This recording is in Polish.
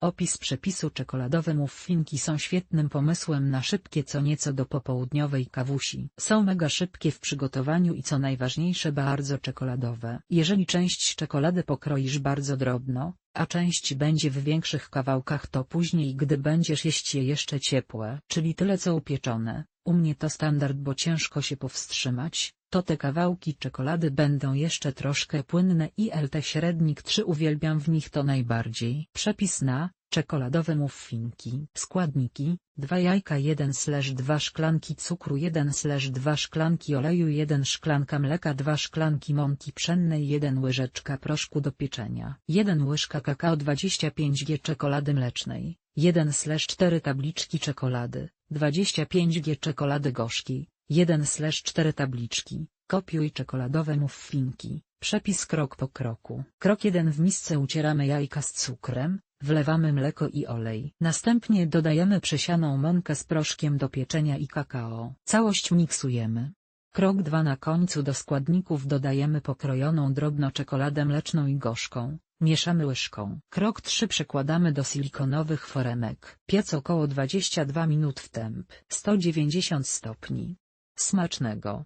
Opis przepisu czekoladowe muffinki są świetnym pomysłem na szybkie co nieco do popołudniowej kawusi. Są mega szybkie w przygotowaniu i co najważniejsze bardzo czekoladowe. Jeżeli część czekolady pokroisz bardzo drobno, a część będzie w większych kawałkach to później gdy będziesz jeść je jeszcze ciepłe, czyli tyle co upieczone, u mnie to standard bo ciężko się powstrzymać, to te kawałki czekolady będą jeszcze troszkę płynne i LT średnik 3 uwielbiam w nich to najbardziej. Przepis na czekoladowe muffinki. Składniki 2 jajka 1/2 szklanki cukru 1/2 szklanki oleju 1 szklanka mleka 2 szklanki mąki pszennej 1 łyżeczka proszku do pieczenia 1 łyżka kakao 25 g czekolady mlecznej 1/4 tabliczki czekolady 25 g czekolady gorzkiej 1/4 tabliczki, kopiuj czekoladowe muffinki, przepis krok po kroku. Krok 1 w misce ucieramy jajka z cukrem, wlewamy mleko i olej. Następnie dodajemy przesianą mąkę z proszkiem do pieczenia i kakao. Całość miksujemy. Krok 2 na końcu do składników dodajemy pokrojoną drobno czekoladę mleczną i gorzką, mieszamy łyżką. Krok 3 przekładamy do silikonowych foremek. Piec około 22 minut w temp 190 stopni. Smacznego!